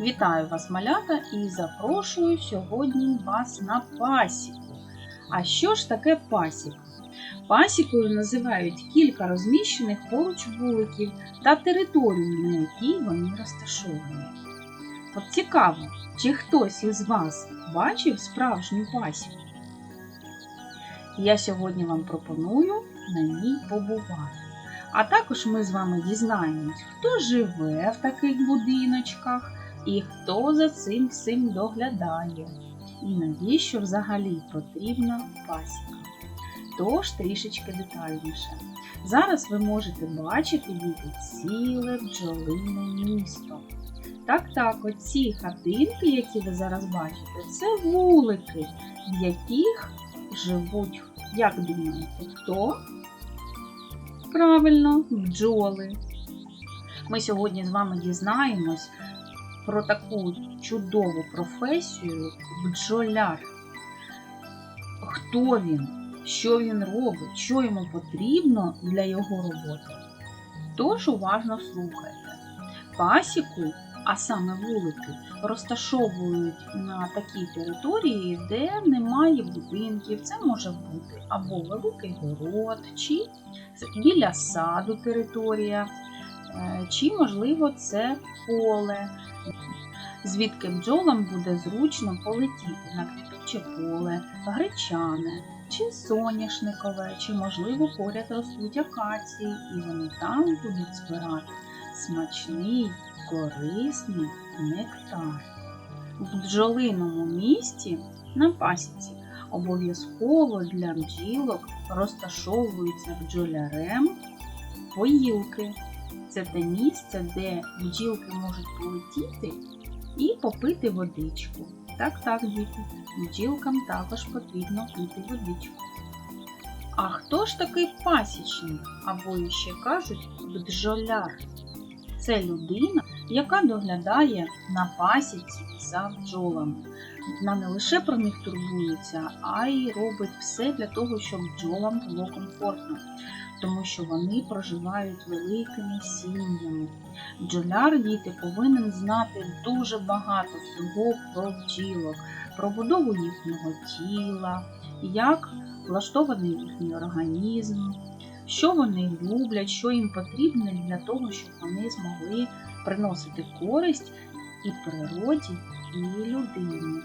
Вітаю вас, малята, і запрошую сьогодні вас на пасіку. А що ж таке пасіка? Пасікою називають кілька розміщених поруч вуликів та територію, на якій вони розташовані. От цікаво, чи хтось із вас бачив справжню пасіку? Я сьогодні вам пропоную на ній побувати. А також ми з вами дізнаємось, хто живе в таких будиночках і хто за цим всім доглядає, і навіщо взагалі потрібна пасіка. Тож трішечки детальніше. Зараз ви можете бачити діти ціле бджолине місто. Так, так, оці хатинки, які ви зараз бачите, це вулики, в яких живуть, як думаєте, хто? Правильно, бджоли. Ми сьогодні з вами дізнаємось про таку чудову професію бджоляр. Хто він, що він робить, що йому потрібно для його роботи. Тож уважно слухайте. Пасіку, а саме вулики, розташовують на такій території, де немає будинків. Це може бути або великий город, чи біля саду територія, чи, можливо, це поле, звідки бджолам буде зручно полетіти на квітуче поле, гречане, чи соняшникове, чи, можливо, поряд ростуть акації, і вони там будуть збирати смачний, корисний нектар. В бджолиному місті на пасіці обов'язково для бджілок розташовуються бджолярем поїлки. Це те місце, де бджілки можуть полетіти і попити водичку. Так, так, діти, бджілкам також потрібно пити водичку. А хто ж такий пасічник, або ще кажуть бджоляр? Це людина, яка доглядає на пасіці за бджолами. Вона не лише про них турбується, а й робить все для того, щоб бджолам було комфортно, тому що вони проживають великими сім'ями. Бджоляр діти повинен знати дуже багато всього про бджілок, про будову їхнього тіла, як влаштований їхній організм, що вони люблять, що їм потрібно для того, щоб вони змогли приносити користь і природі, і людині.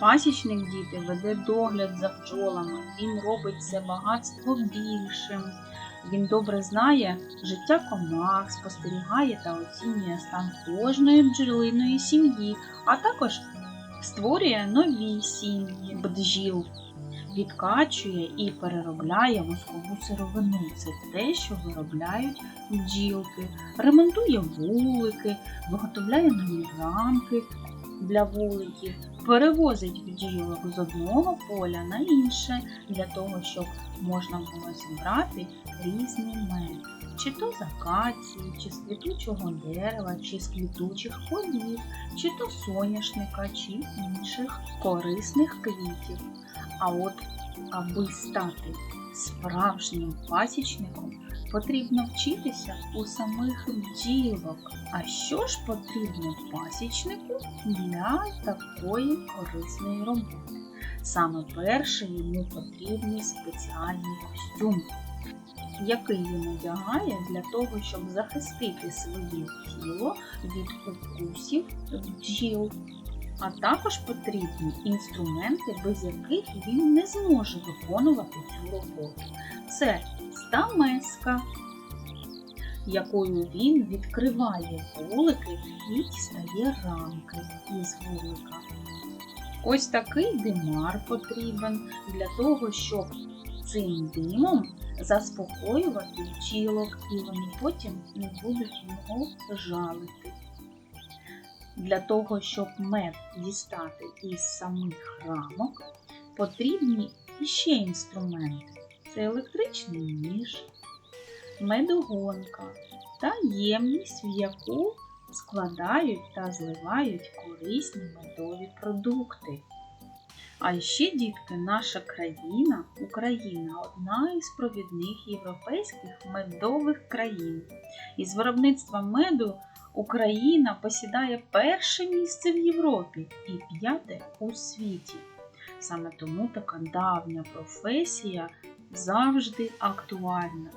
Пасічник діти веде догляд за бджолами, він робить це багатство більшим. Він добре знає життя комах, спостерігає та оцінює стан кожної бджолиної сім'ї, а також створює нові сім'ї бджіл, відкачує і переробляє воскову сировину. Це те, що виробляють бджілки, ремонтує вулики, виготовляє нові рамки для вуликів, перевозить бджілок з одного поля на інше для того, щоб можна було зібрати різний мед. Чи то з акації, чи з квітучого дерева, чи з квітучих полів, чи то соняшника, чи інших корисних квітів. А от аби стати справжнім пасічником, потрібно вчитися у самих бджілок. А що ж потрібно пасічнику для такої корисної роботи? Саме перше йому потрібний спеціальний костюм, який він одягає для того, щоб захистити своє тіло від укусів бджіл. А також потрібні інструменти, без яких він не зможе виконувати цю роботу. Це стамеска, якою він відкриває вулики і дістає рамки із вулика. Ось такий димар потрібен для того, щоб цим димом заспокоювати бджілок, і вони потім не будуть його жалити. Для того, щоб мед дістати із самих рамок, потрібні іще інструменти. Це електричний ніж, медогонка та ємність, в яку складають та зливають корисні медові продукти. А ще, дітки, наша країна, Україна, одна із провідних європейських медових країн. Із виробництва меду Україна посідає перше місце в Європі і п'яте у світі. Саме тому така давня професія завжди актуальна.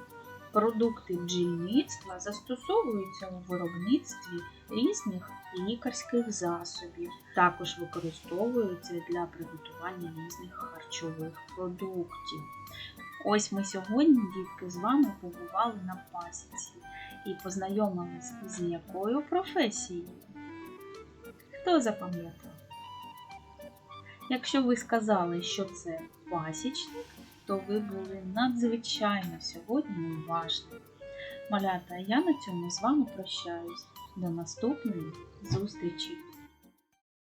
Продукти бджільництва застосовуються у виробництві різних лікарських засобів, також використовуються для приготування різних харчових продуктів. Ось ми сьогодні, дітки, з вами побували на пасіці і познайомились з якою професією. Хто запам'ятав? Якщо ви сказали, що це пасічник, то ви були надзвичайно сьогодні уважні. Малята, я на цьому з вами прощаюсь. До наступної зустрічі!